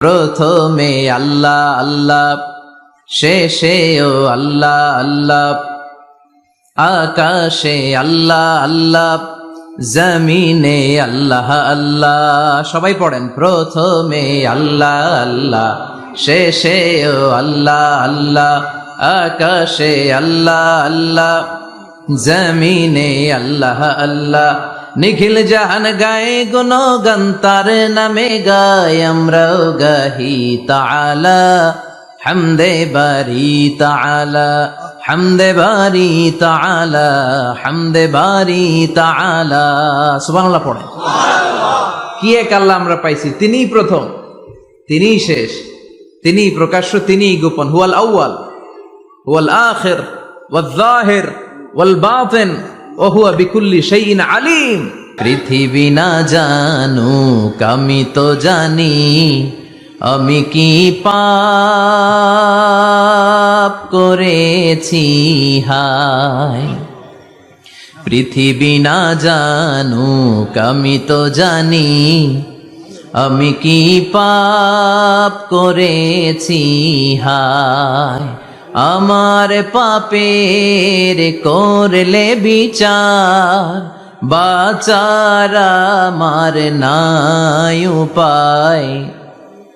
প্রথমে আল্লাহ আল্লাহ, শেষে ও আল্লাহ আল্লাহ। আকাশে আল্লাহ আল্লাহ, জমিনে আল্লাহ আল্লাহ। সবাই পড়েন, প্রথমে আল্লাহ আল্লাহ, শেষে ও আল্লাহ আল্লাহ। আকাশে আল্লাহ আল্লাহ, জমিনে আল্লাহ আল্লাহ। নিখিল জাহান গায়ে গুণ গন্তার নামে গায় আমরাও গাহি তালা হামদে বারি তালা হামদে বারি তালা হামদে বারি তালা সুবাংলা পড়ে কি এক আল্লাহ আমরা পাইছি? তিনিই প্রথম, তিনিই শেষ তিনি প্রকাশ্য তিনি গোপন। হুয়াল আউয়াল, হুয়াল আখের ওয়াল জাহির, ওয়াল বাতিন। ও হুয়া বিকুল্লি শাইইন আলিম। পৃথিবী না জানুক, আমি তো জানি, আমি কি পাপ করেছি, হায়। পৃথিবী না জানুক, আমি তো জানি, আমি কি পাপ করেছি, হায়। আমার পাপের করলে বিচার, বাচার আমার নাই উপায়।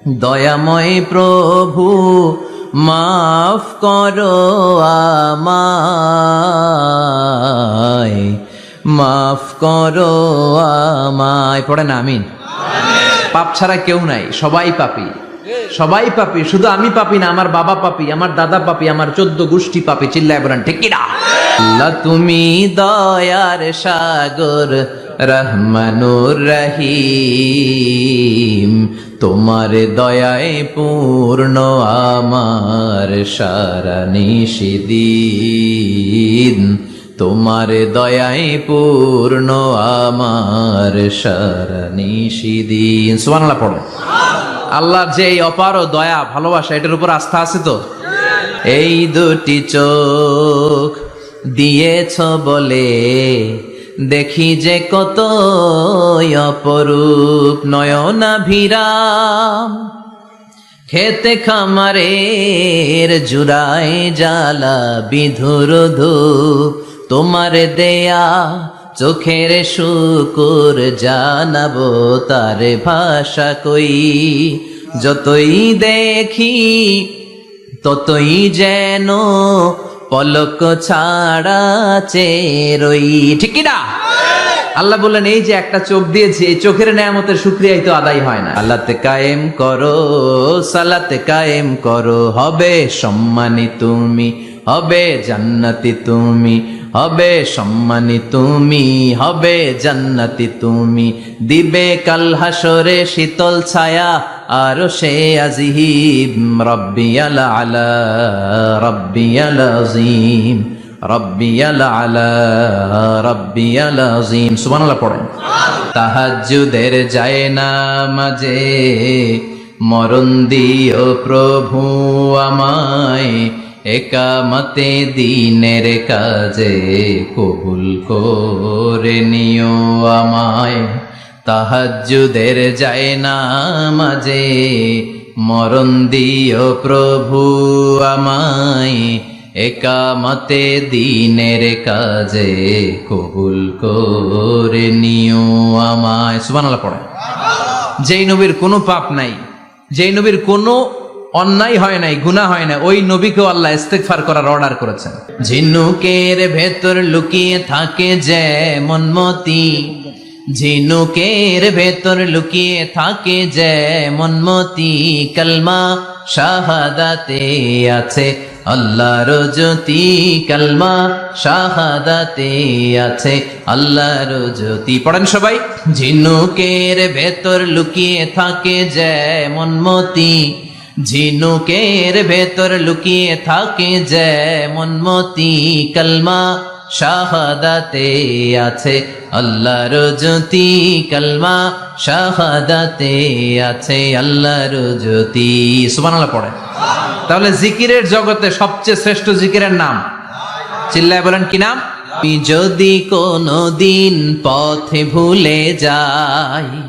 দয়াময় প্রভু, মাফ করো আমায়, মাফ করো আমায়। পড়ে না, আমিন। পাপ ছাড়া কেউ নাই, সবাই পাপি। সবাই পাপি, শুধু আমি পাপি না, আমার বাবা পাপি, আমার দাদা পাপি, আমার চোদ্দ গোষ্ঠী পাপি, চিল্লায় বলেন, ঠিক তুমি দয়ার সাগর, রহমানুর রহিম, তোমার দয়ায় পূর্ণ আমার সারা নিষিদিন, তোমার দয়ায় পূর্ণ আমার সারা নিষিদিন। সুবহানাল্লাহ পড়ো। আল্লাহর যে এই অপার দয়া, ভালোবাসা, এটার উপর আস্থা আছে তো? এই দুটি চোখ দিয়েছ বলে দেখি যে কত অপরূপ। নয়না ভিরাম খেতে খামারের জুড়ায় জ্বালা বিধুর ধূপ। তোমার দেয়া চোখের শুকুর জানাব তার ভাষা কই। যতই দেখি, ততই যেন পলক ছাড়া চেরই ঠিক না? আল্লাহ বললেন, এই যে একটা চোখ দিয়েছি, এই চোখের নেয়ামতের শুক্রিয়াই তো আদায় হয় না। আল্লাহতে কায়েম করো, সালাতে কায়েম করো। হবে সম্মানী তুমি, হবে জান্নাতি তুমি। হবে সম্মানী তুমি, হবে জান্নাতি তুমি। দিবে কাল হাসরে শীতল ছায়া, আর সে আজিহিব রব্বিয়াল আলা, রব্বিয়াল আজিম, রব্বিয়াল আলা, রব্বিয়াল আজিম। সুবহানাল্লাহ পড়েন। তাহাজ্জুদের যায় না মাঝে, মরণ দিও প্রভু আমায়। একামতে দিনের কাজে কবুল করে নিও আমায়। তাহাজ্জুদের যায় না মাঝে, মরণ দিও প্রভু আমায়। একামতে দিনের কাজে কবুল করে নিও আমায়। সুবহানাল্লাহ পড়ে। যেই নবীর কোনো পাপ নাই, যেই নবীর কোনো অন্যায় হয় নাই, গুনাহ হয় না ওই নবীকেও আল্লাহ ইস্তেগফার করার অর্ডার করেছেন। ঝিনুকের ভেতর লুকিয়ে থাকে যে মনমতি। ঝিনুকের ভেতর লুকিয়ে থাকে যে মনমতি। কলমা শাহাদাতে আছে আল্লাহর জ্যোতি কলমা শাহাদাতে আছে আল্লাহর জ্যোতি পড়েন সবাই। ঝিনুকের ভেতর লুকিয়ে থাকে যে মনমতি। ঝিনুকের ভেতর লুকিয়ে থাকে যে মনমতি কলমা, শাহাদাতে আছে আল্লাহর জ্যোতি কলমা, শাহাদাতে আছে আল্লাহর জ্যোতি। সুবহানাল্লাহ পড়ে। তাহলে জিকিরের জগতে সবচেয়ে শ্রেষ্ঠ জিকিরের নাম? চিল্লায় বলেন, কি নাম? যদি কোনো দিন পথে ভুলে যাই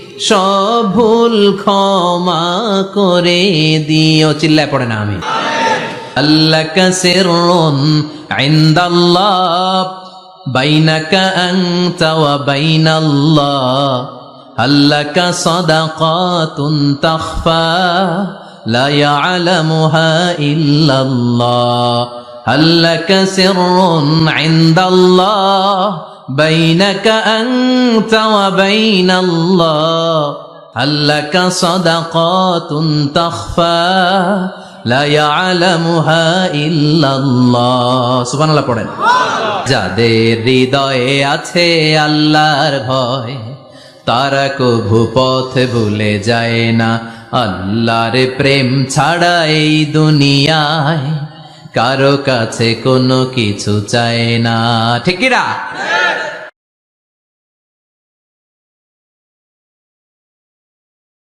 সব ভুল ক্ষমা করে দিও। চিল্লায় পড়ে না আমি। আল্লাহ কাসিরুন ইনদাল্লাহ, বাইনাকা আনতা ওয়া বাইনাল্লাহ। আল্লাকা সাদাকাতুন তাখফা, লা ইয়ালামুহা ইল্লাল্লাহ। আল্লাকা বাইনাকা আনতা ওয়া বাইনাল্লাহ আল্লাকা সাদাকাতুন তাখফা লা ইয়ালামুহা ইল্লাল্লাহ। সুবহানাল্লাহ পড়েন। যাদের হৃদয়ে আছে আল্লাহর ভয় তারা কভু পথ ভুলে যায় না। আল্লাহর প্রেম ছাড়া এই দুনিয়ায় কারও কাছে কোনো কিছু চায় না। ঠিকিরা